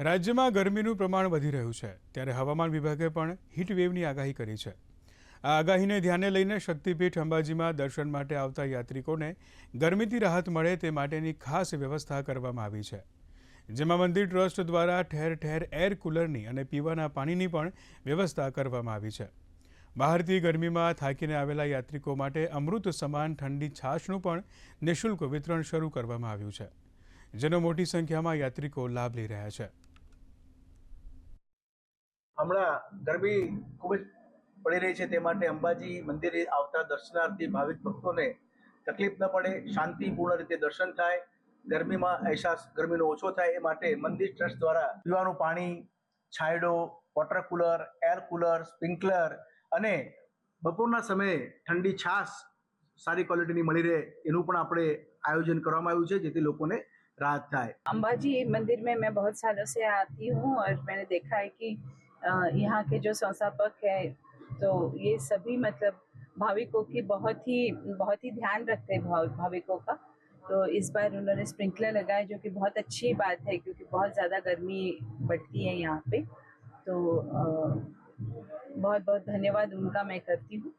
રાજ્યમાં ગરમીનું પ્રમાણ વધી રહ્યું છે, ત્યારે હવામાન વિભાગે પણ હીટવેવની આગાહી કરી છે. આ આગાહીને ધ્યાને લઈને શક્તિપીઠ અંબાજીમાં દર્શન માટે આવતા યાત્રિકોને ગરમીથી રાહત મળે તે માટેની ખાસ વ્યવસ્થા કરવામાં આવી છે. જેમાં મંદિર ટ્રસ્ટ દ્વારા ઠેર ઠેર એર કુલરની અને પીવાના પાણીની પણ વ્યવસ્થા કરવામાં આવી છે. બહારથી ગરમીમાં થાકીને આવેલા યાત્રિકો માટે અમૃત સમાન ઠંડી છાશનું પણ નિઃશુલ્ક વિતરણ શરૂ કરવામાં આવ્યું છે. જેનો મોટી સંખ્યામાં યાત્રિકો લાભ લઈ રહ્યા છે. હમણાં ગરમી ખૂબ જ પડી રહી છે તે માટે અંબાજી મંદિરે આવતા દર્શનાર્થી ભાવિક ભક્તોને તકલીફ ન પડે, શાંતિપૂર્ણ રીતે દર્શન થાય, ગરમીમાં અહેસાસ ગરમીનો ઓછો થાય એ માટે મંદિર ટ્રસ્ટ દ્વારા પીવાનું પાણી, છાંયડો, water cooler, air cooler, sprinkler અને બપોરના સમયે ઠંડી છાશ સારી ક્વોલિટીની મળી રહે એનું પણ આપણે આયોજન કરવામાં આવ્યું છે જેથી લોકોને રાહત થાય. અંબાજી મંદિર મેં મેં બહુ સાલો સે આતી હું મેં દેખા કે यहाँ के जो संस्थापक है तो ये सभी मतलब भाविकों की बहुत ही बहुत ही ध्यान रखते हैं भाव- भाविकों का। तो इस बार उन्होंने स्प्रिंकलर लगाए, जो कि बहुत अच्छी बात है, क्योंकि बहुत ज़्यादा गर्मी बढ़ती है यहाँ पे। तो बहुत बहुत धन्यवाद उनका मैं करती हूँ।